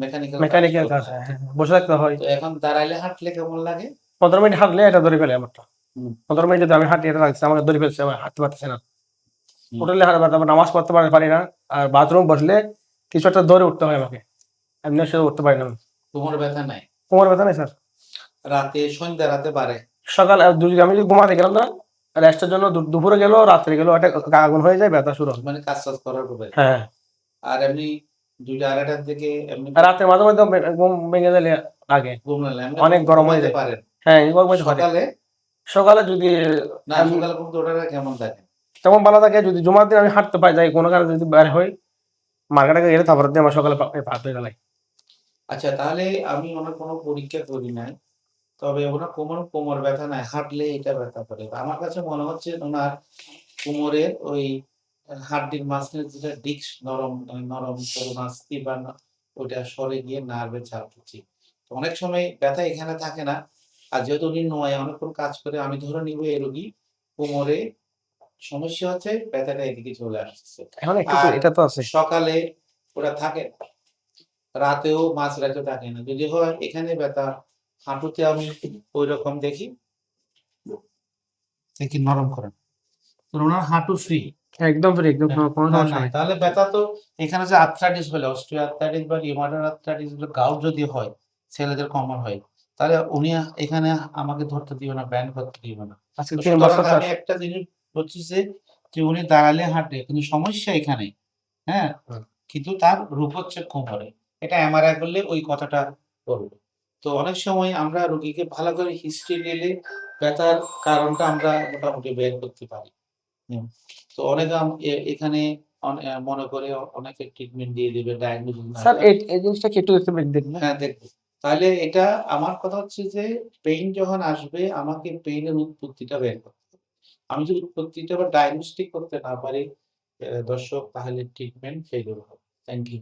Mechanical কাজ হ্যাঁ, হ্যাঁ, বসে থাকতে হয়। তো এখন দাঁড়াইলে হাঁটলে কেমন লাগে? পনেরো মিনিট হাঁটলে এটা ধরে ফেলে আমারটা। পনেরো মিনিট যদি আমি হাঁটি এটা লাগছে আমাকে ধরে ফেলছে আমি হাঁটতে পারতেছি না। উঠলে নামাজ পড়তে পারি- পারি না আর বাথরুম বসলে কিছু একটা ধরে উঠতে হয় আমাকে। এমনি সে উঠতে পারি না কোমর ব্যথা নাই? কোমর ব্যথা নেই স্যার? রাতে সন্ধ্যা রাতে পারে? সকাল আমি ঘুমাতে গেলাম না রেস্টের জন্য দুপুরে গেলো রাত্রে গেলো এটা আগুন হয়ে যায় ব্যথা শুরু মানে কাজ টাজ করার পরে? হ্যাঁ। আর এমনি দুইটা আড়াইটার এমনি রাতের মাঝে মাঝে ঘুম ভেঙে গেলে আগে। এমনি অনেক গরম হয়ে যায়। পারেন হ্যাঁ পারে। সকালে? সকালে যদি না সকালে ঘুম কেমন থাকে? তেমন ভালো থাকে যদি জুমার দিন আমি হাঁটতে পাই যাই কোনো কারণে যদি বের হই মার্কেটে গেলে তারপর দিয়ে আমার সকালে পা ধুয়ে গেলাই আচ্ছা তাহলে আমি ওনার কোনো পরীক্ষা করি নাই তবে ওনার কোমর কোমর ব্যথা নাই হাঁটলে এটা ব্যথা করে। আমার কাছে মনে হচ্ছে ওনার কোমরের ওই হাড্ডির মাঝখানে যেটা ডিস্ক নরম নরম মাস্তি বা ন- ওইটা সরে গিয়ে নার্ভে চাপ দিচ্ছে। তো অনেক সময় ব্যথা এখানে থাকে না। আর যেহেতু উনি নয় অনেকক্ষণ কাজ করে আমি ধরে নিব এই রোগী কোমরে। সমস্যা হচ্ছে ব্যথাটা এদিকে চলে আসছে। এখন একটু এটা তো আছে। সকালে ওটা থাকে রাতেও মাছ রাতে থাকে না। যদি হয় এখানে ব্যথা হাঁটুতে আমি ওই রকম দেখি। দেখি নরম করেন ওনার হাঁটু ফ্রি একদম ফ্রি একদম কোনো- কোনো সমস্যা নেই। তাহলে ব্যথা তো এখানে যে আর্থ্রাইটিস হলে অস্ট্রিও আর্থ্রাইটিস বা রিমাটার আর্থ্রাইটিস গাউট যদি হয় ছেলেদের কমন হয় তাহলে উনি এখানে আমাকে ধরতে দিবে না ব্যান্ড করতে দিবে না। আমি একটা জিনিস বলছি যে যে উনি দাঁড়ালে হাঁটে কিন্তু সমস্যা এখানে হ্যাঁ? কিন্তু তার রূপ হচ্ছে কোমরে। এটা এমআরআই করলে ওই কথাটা বলবে। তো অনেক সময় আমরা রোগীকে ভালো করে হিস্ট্রি নিলে ব্যথার কারণটা আমরা মোটামুটি বের করতে পারি। তো অনেকে এখানে মনে করে অনেকে ট্রিটমেন্ট দিয়ে দিবে ডায়াগনোসিস স্যার এই এই জিনিসটা কি একটু একটু দেখবেন হ্যাঁ দেখব। তাহলে এটা আমার কথা হচ্ছে যে পেইন যখন আসবে আমাকে পেইনের উৎপত্তিটা বের করতে হবে। আমি যদি উৎপত্তিটা বা ডায়াগনস্টিক করতে না পারি দর্শক তাহলে ট্রিটমেন্ট ফেল হবে। Thank you